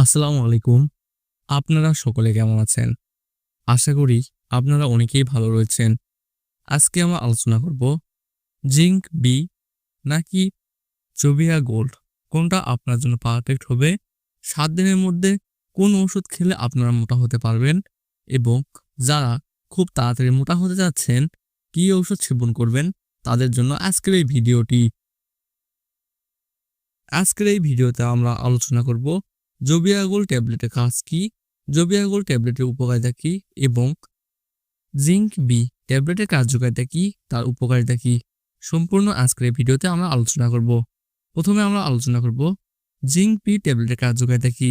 আসসালামু আলাইকুম। আপনারা সকলে কেমন আছেন? আশা করি আপনারা অনেকেই ভালো রয়েছেন। আজকে আমরা আলোচনা করব, জিঙ্ক বি নাকি জবিয়া গোল্ড? কোনটা আপনার জন্য পারফেক্ট হবে? সাত দিনের মধ্যে কোন ওষুধ খেলে আপনারা মোটা হতে পারবেন? এবং যারা খুব তাড়াতাড়ি মোটা হতে যাচ্ছেন, কী ঔষধ সেবন করবেন? তাদের জন্য আজকের এই ভিডিওটি। আজকের এই ভিডিওতে আমরা আলোচনা করব জবিয়াগোল ট্যাবলেটের কাজ কি? জবিয়াগোল ট্যাবলেটের উপকারিতা কি? এবং জিঙ্ক বি ট্যাবলেটের কার্যকারিতা কি? তার উপকারিতা কি? সম্পূর্ণ আজকের এই ভিডিওতে আমরা আলোচনা করব। প্রথমে আমরা আলোচনা করব জিঙ্ক বি ট্যাবলেটের কার্যকারিতা কি?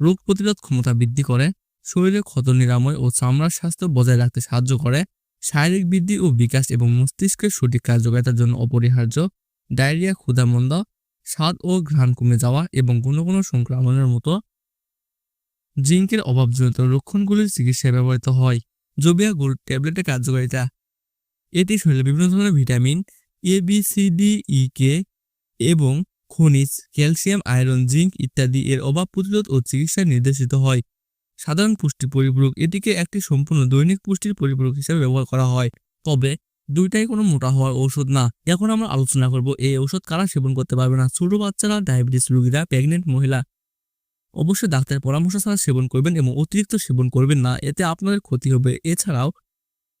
রোগ প্রতিরোধ ক্ষমতা বৃদ্ধি করে শরীরে ক্ষত নিরাময় ও চামড়ার স্বাস্থ্য বজায় রাখতে সাহায্য করে, শারীরিক বৃদ্ধি ও বিকাশ এবং মস্তিষ্কের সঠিক কার্যকারিতার জন্য অপরিহার্য, ডায়রিয়া, ক্ষুধামন্দা স্বাদ ও ঘ্রাণ কমে যাওয়া এবং কোনো কোনো সংক্রমণের মতো জিঙ্কের অভাবজনিত লক্ষণগুলির চিকিৎসায় ব্যবহৃত হয়। জবিয়া গোল্ড ট্যাবলেটের কার্যকারিতা। এটি শরীরে বিভিন্ন ধরনের vitamin A B C D E K এবং খনিজ, ক্যালসিয়াম, আয়রন, জিঙ্ক ইত্যাদি এর অভাব প্রতিরোধ ও চিকিৎসায় নির্দেশিত হয়। সাধারণ পুষ্টি পরিপূরক এটিকে একটি সম্পূর্ণ দৈনিক পুষ্টির পরিপূরক হিসেবে ব্যবহার করা হয়। তবে দুইটাই কোনো মোটা হওয়ার ঔষধ না। এখন আমরা আলোচনা করব, এই ঔষধ কারা সেবন করতে পারবে না? ছোট বাচ্চারা, ডায়াবেটিস রোগীরা, প্রেগনেন্ট মহিলা। অবশ্যই ডাক্তারের পরামর্শ ছাড়া সেবন করবেন এবং অতিরিক্ত সেবন করবেন না, এতে আপনাদের ক্ষতি হবে। এছাড়াও,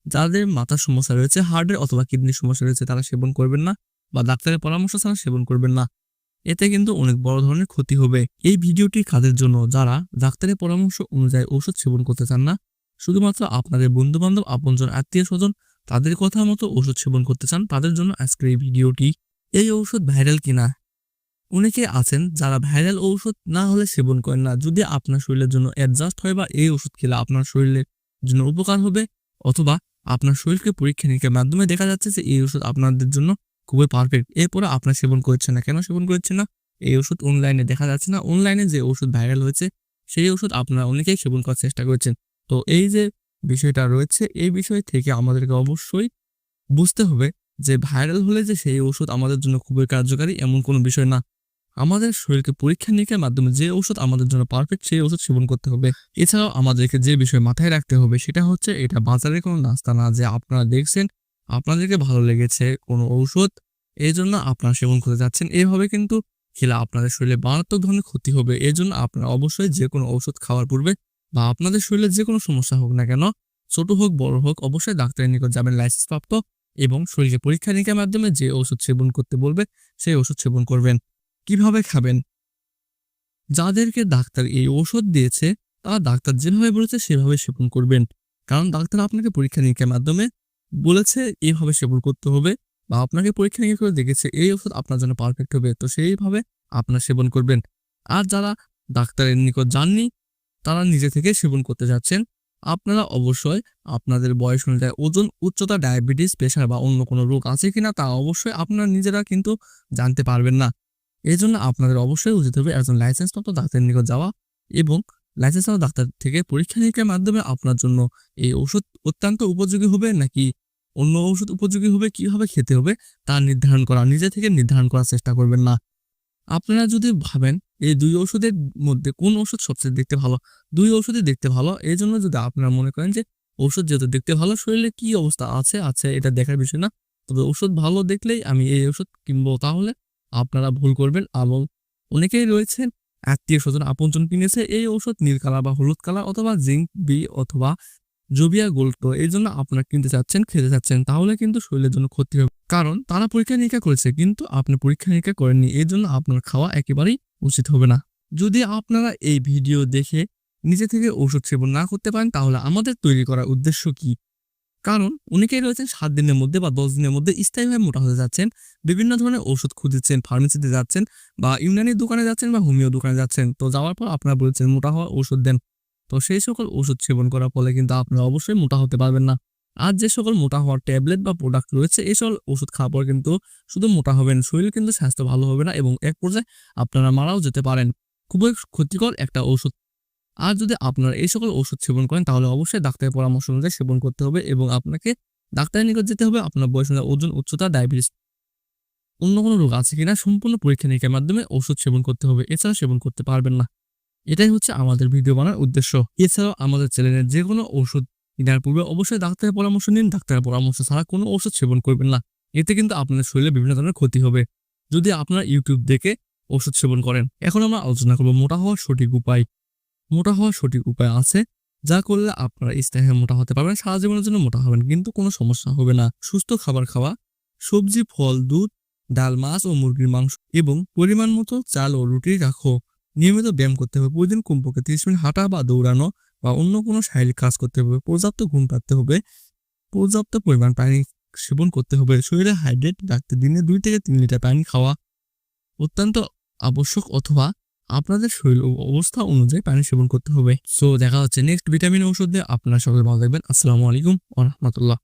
যাদের মাথার সমস্যা রয়েছে, হার্টের অথবা কিডনির সমস্যা রয়েছে, তারা সেবন করবেন না বা ডাক্তারের পরামর্শ ছাড়া সেবন করবেন না। এতে কিন্তু অনেক বড় ধরনের ক্ষতি হবে। এই ভিডিওটি কাদের জন্য? যারা ডাক্তারের পরামর্শ অনুযায়ী ঔষধ সেবন করতে চান না, শুধুমাত্র আপনাদের বন্ধু বান্ধব আপনজন আত্মীয় স্বজন তাদের কথা মতো ওষুধ সেবন করতে চান, তাদের জন্য আজকের এই ভিডিওটি এই ঔষধ ভাইরাল কিনা? অনেকে আছেন যারা ভাইরাল ঔষধ না হলে সেবন করেন না। যদি আপনার শরীরের জন্য অ্যাডজাস্ট হয় বা এই ওষুধ খেলে আপনার শরীরের জন্য উপকার হবে, অথবা আপনার শরীরকে পরীক্ষা নিরীক্ষার মাধ্যমে দেখা যাচ্ছে যে এই ওষুধ আপনাদের জন্য খুবই পারফেক্ট এরপরে আপনার সেবন করছেন না। কেন সেবন করছেন না? এই ওষুধ অনলাইনে দেখা যাচ্ছে না। অনলাইনে যে ওষুধ ভাইরাল হয়েছে, সেই ওষুধ আপনারা অনেকেই সেবন করার চেষ্টা করেছেন। তো এই যে বিষয়টা রয়েছে, এই বিষয় থেকে আমাদেরকে অবশ্যই বুঝতে হবে যে ভাইরাল হলে যে সেই ওষুধ আমাদের জন্য খুবই কার্যকারী এমন কোনো বিষয় না। আমাদের শরীরকে পরীক্ষা নিরীক্ষার মাধ্যমে যে ওষুধ আমাদের জন্য পারফেক্ট সেই ওষুধ সেবন করতে হবে। এছাড়াও আমাদেরকে যে বিষয় মাথায় রাখতে হবে সেটা হচ্ছে এটা বাজারে কোনো নাস্তা না যে আপনারা দেখছেন, আপনাদেরকে ভালো লেগেছে কোনো ঔষধ এই জন্য আপনারা সেবন করতে যাচ্ছেন। এভাবে কিন্তু খেলে আপনাদের শরীরে মারাত্মক ধরনের ক্ষতি হবে। এই জন্য আপনারা অবশ্যই যে কোনো ঔষধ খাওয়ার পূর্বে বা আপনাদের শরীরে যে কোনো সমস্যা হোক না কেন, ছোট হোক, বড় হোক, অবশ্যই ডাক্তারের নিকট যাবেন লাইসেন্স প্রাপ্ত এবং শরীরে পরীক্ষা নিরীক্ষার মাধ্যমে যে ওষুধ সেবন করতে বলবে, সেই ওষুধ সেবন করবেন। কীভাবে খাবেন? যাদেরকে ডাক্তার এই ওষুধ দিয়েছে, তারা ডাক্তার যেভাবে বলেছে, সেভাবে সেবন করবেন। কারণ ডাক্তার আপনাকে পরীক্ষা নিরীক্ষার মাধ্যমে বলেছে এইভাবে সেবন করতে হবে বা আপনাকে পরীক্ষা নিরীক্ষা করে দেখেছে, এই ওষুধ আপনার জন্য পারফেক্ট হবে। তো সেইভাবে আপনার সেবন করবেন। আর যারা ডাক্তারের নিকট যাননি তারা নিজে থেকে সেবন করতে যাচ্ছেন। আপনারা অবশ্যই আপনাদের বয়স অনুযায়ী ওজন, উচ্চতা, ডায়াবেটিস, প্রেশার বা অন্য কোনো রোগ আছে কিনা তা অবশ্যই আপনারা নিজেরা কিন্তু জানতে পারবেন না। এই জন্য আপনাদের অবশ্যই উচিত হবে একজন লাইসেন্সপ্রাপ্ত ডাক্তারের নিকট যাওয়া এবং লাইসেন্সপ্রাপ্ত ডাক্তার থেকে পরীক্ষা নিরীক্ষার মাধ্যমে আপনার জন্য এই ওষুধ অত্যন্ত উপযোগী হবে নাকি অন্য ওষুধ উপযোগী হবে, কীভাবে খেতে হবে তা নির্ধারণ করা, নিজে থেকে নির্ধারণ করার চেষ্টা করবেন না। আপনারা যদি ভাবেন এই দুই ওষুধের মধ্যে কোন ওষুধ সবচেয়ে দেখতে ভালো, দুই ওষুধই দেখতে ভালো এই জন্য যদি আপনারা মনে করেন যে ওষুধ যেহেতু দেখতে ভালো, শরীরে কি অবস্থা আছে আছে এটা দেখার বিষয় না। তবে ওষুধ ভালো দেখলেই আমি এই ওষুধ কিনবো তাহলে আপনারা ভুল করবেন এবং অনেকেই রয়েছেন আত্মীয় স্বজন আপনজন কিনেছে এই ওষুধ নীল কালার বা হলুদ কালার অথবা জিঙ্ক বি অথবা জবিয়া গোল্ড এই জন্য আপনারা কিনতে চাচ্ছেন, খেতে চাচ্ছেন, তাহলে কিন্তু শরীরের জন্য ক্ষতি হবে। কারণ তারা পরীক্ষা নিরীক্ষা করেছে, কিন্তু আপনি পরীক্ষা নিরীক্ষা করেননি, এই জন্য আপনার খাওয়া একেবারেই উচিত হবে না। যদি আপনারা এই ভিডিও দেখে নিজে থেকে ঔষধ সেবন না করতে পারেন, তাহলে আমাদের তৈরি করার উদ্দেশ্য কি? কারণ অনেকেই রয়েছেন সাত দিনের মধ্যে বা দশ দিনের মধ্যে স্থায়ীভাবে মোটা হতে যাচ্ছেন, বিভিন্ন ধরনের ওষুধ খুঁজেছেন ফার্মেসিতে যাচ্ছেন বা ইউনানির দোকানে যাচ্ছেন বা হোমিও দোকানে যাচ্ছেন। তো যাওয়ার পর আপনারা বলছেন মোটা হওয়ার ওষুধ দেন। তো সেই সকল ওষুধ সেবন করার ফলে কিন্তু আপনারা অবশ্যই মোটা হতে পারবেন না। আর যে সকল মোটা হওয়ার ট্যাবলেট বা প্রোডাক্ট রয়েছে, এই সকল ওষুধ খাওয়ার পর কিন্তু শুধু মোটা হবেন, শরীর কিন্তু স্বাস্থ্য ভালো হবে না এবং এক পর্যায়ে আপনারা মারাও যেতে পারেন। খুবই ক্ষতিকর একটা ওষুধ। আর যদি আপনারা এই সকল ওষুধ সেবন করেন, তাহলে অবশ্যই ডাক্তারের পরামর্শ অনুযায়ী সেবন করতে হবে এবং আপনাকে ডাক্তারের নিকট যেতে হবে। আপনার বয়স অনুযায়ী ওজন, উচ্চতা ডায়াবেটিস অন্য কোনো রোগ আছে কিনা, সম্পূর্ণ পরীক্ষা নিরীক্ষার মাধ্যমে ওষুধ সেবন করতে হবে। এছাড়া সেবন করতে পারবেন না। এটাই হচ্ছে আমাদের ভিডিও বানার উদ্দেশ্য। এছাড়াও আমাদের চ্যানেলের যে কোনো ওষুধ কেনার পূর্বে অবশ্যই ডাক্তারের পরামর্শ নিন। ডাক্তারের পরামর্শ ছাড়া কোনো ওষুধ সেবন করবেন না। এতে কিন্তু আপনাদের শরীরে বিভিন্ন ধরনের ক্ষতি হবে। যদি আপনারা ইউটিউব দেখে ওষুধ সেবন করেন, এখন আমরা আলোচনা করব মোটা হওয়ার সঠিক উপায়। মোটা হওয়ার সঠিক উপায় আছে, যা করলে আপনারা স্থায়ী মোটা হতে পারবেন, সারা জীবনের জন্য মোটা হবেন, কিন্তু কোনো সমস্যা হবে না। সুস্থ খাবার খাওয়া, সবজি, ফল, দুধ, ডাল, মাছ ও মুরগির মাংস এবং পরিমাণ মতো চাল ও রুটি রাখো। নিয়মিত ব্যায়াম করতে হবে, প্রতিদিন কমপক্ষে তিরিশ মিনিট হাঁটা বা দৌড়ানো বা অন্য কোনো শারীরিক কাজ করতে হবে, পর্যাপ্ত ঘুম পাতে হবে, পর্যাপ্ত পরিমাণ পানি সেবন করতে হবে, শরীরে হাইড্রেট রাখতে দিনে দুই থেকে তিন লিটার পানি খাওয়া অত্যন্ত আবশ্যক অথবা আপনাদের শরীর অবস্থা অনুযায়ী পানি সেবন করতে হবে। সো দেখা হচ্ছে নেক্সট ভিটামিন ওষুধ দিয়ে আপনারা সকলে ভালো থাকবেন। আসসালামু আলাইকুম ওয়া রাহমাতুল্লাহ।